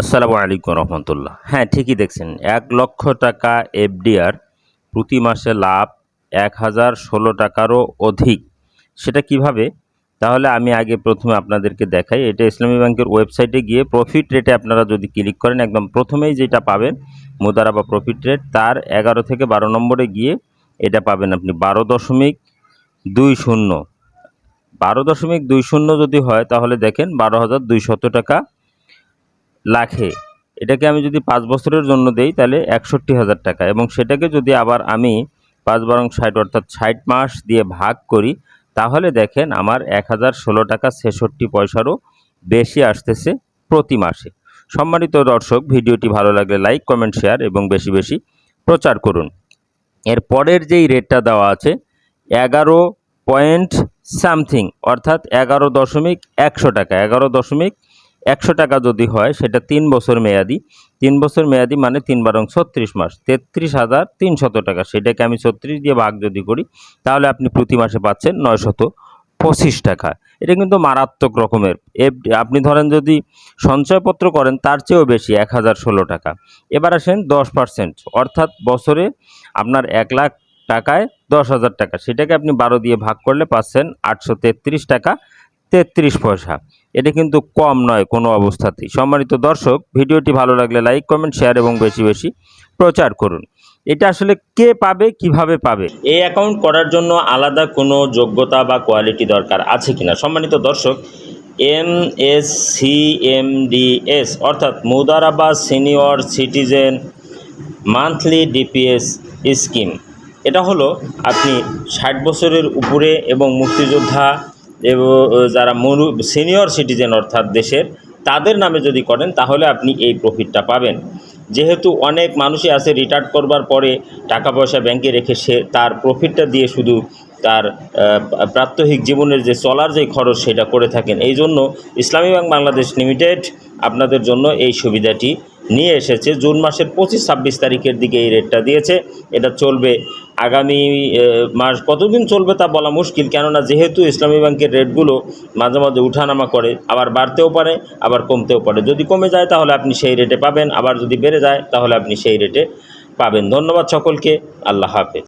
আসসালামু আলাইকুম রহমতুল্লাহ। হ্যাঁ ঠিকই দেখছেন। এক লক্ষ টাকা এফডিআর প্রতি মাসে লাভ এক হাজার ষোলো টাকারও অধিক। সেটা কীভাবে? তাহলে আমি আগে প্রথমে আপনাদেরকে দেখাই। এটা ইসলামী ব্যাংকের ওয়েবসাইটে গিয়ে প্রফিট রেটে আপনারা যদি ক্লিক করেন, একদম প্রথমেই যেটা পাবেন মুদারা বা প্রফিট রেট তার এগারো থেকে বারো নম্বরে গিয়ে এটা পাবেন আপনি বারো দশমিক দুই শূন্য। বারো দশমিক দুই শূন্য যদি হয়, তাহলে দেখেন বারো হাজার দুইশত টাকা লাখে। এটাকে আমি যদি পাঁচ বছরের জন্য দেই, তাহলে একষট্টি হাজার টাকা। এবং সেটাকে যদি আবার আমি পাঁচ বারং ষাট, অর্থাৎ ষাট মাস দিয়ে ভাগ করি, তাহলে দেখেন আমার এক হাজার ষোলো টাকা ছেষট্টি পয়সারও বেশি আসতেছে প্রতি মাসে। সম্মানিত দর্শক, ভিডিওটি ভালো লাগলে লাইক, কমেন্ট, শেয়ার এবং বেশি বেশি প্রচার করুন। এর পরের যেই রেটটা দেওয়া আছে, এগারো পয়েন্ট সামথিং, অর্থাৎ এগারো দশমিক একশো টাকা, এগারো দশমিক একশো টাকা যদি হয়, সেটা তিন বছর মেয়াদি। তিন বছর মেয়াদি মানে তিন বারং ছত্রিশ মাস। তেত্রিশ হাজার তিনশত টাকা। সেটাকে আমি ছত্রিশ দিয়ে ভাগ যদি করি, তাহলে আপনি প্রতি মাসে পাচ্ছেন নয়শত পঁচিশ টাকা। এটা কিন্তু মারাত্মক রকমের। আপনি ধরেন যদি সঞ্চয়পত্র করেন, তার চেয়েও বেশি, এক হাজার ষোলো টাকা। এবার আসেন দশ পার্সেন্ট। অর্থাৎ বছরে আপনার এক লাখ টাকায় দশ হাজার টাকা। সেটাকে আপনি বারো দিয়ে ভাগ করলে পাচ্ছেন আটশো তেত্রিশ টাকা। তেত্রিশ পয়সা। এটা কিন্তু কম নয় কোনো অবস্থাতেই। সম্মানিত দর্শক, ভিডিওটি ভালো লাগলে লাইক কমেন্ট শেয়ার এবং বেশি বেশি প্রচার করুন। এটা আসলে কে পাবে, কীভাবে পাবে? এই অ্যাকাউন্ট করার জন্য আলাদা কোনো যোগ্যতা বা কোয়ালিটি দরকার আছে কিনা? সম্মানিত দর্শক M S C M D S অর্থাৎ Mudaraba senior citizen monthly DPS scheme. এটা হলো আপনি ষাট বছরের উপরে এবং মুক্তিযোদ্ধা এবং যারা মনু সিনিয়র সিটিজেন অর্থাৎ দেশের, তাদের নামে যদি করেন, তাহলে আপনি এই প্রফিটটা পাবেন। যেহেতু অনেক মানুষই আছে রিটার্ন করবার পরে টাকা পয়সা ব্যাংকে রেখে সে তার প্রফিটটা দিয়ে শুধু তার প্রাত্যহিক জীবনের যে চলার যে খরচ সেটা করে থাকেন। এই জন্য ইসলামী ব্যাংক বাংলাদেশ লিমিটেড আপনাদের জন্য এই সুবিধাটি নিয়ে এসেছে। জুন মাসের পঁচিশ, ছাব্বিশ তারিখের দিকে এই রেটটা দিয়েছে। এটা চলবে আগামী মাস কতদিন চলবে তা বলা মুশকিল, কেননা যেহেতু ইসলামী ব্যাংকের রেটগুলো মাঝে মাঝে উঠানামা করে, আবার বাড়তেও পারে, আবার কমতেও পারে। যদি কমে যায় তাহলে আপনি সেই রেটে পাবেন, আবার যদি বেড়ে যায় তাহলে আপনি সেই রেটে পাবেন। ধন্যবাদ সকলকে, আল্লাহ হাফেজ।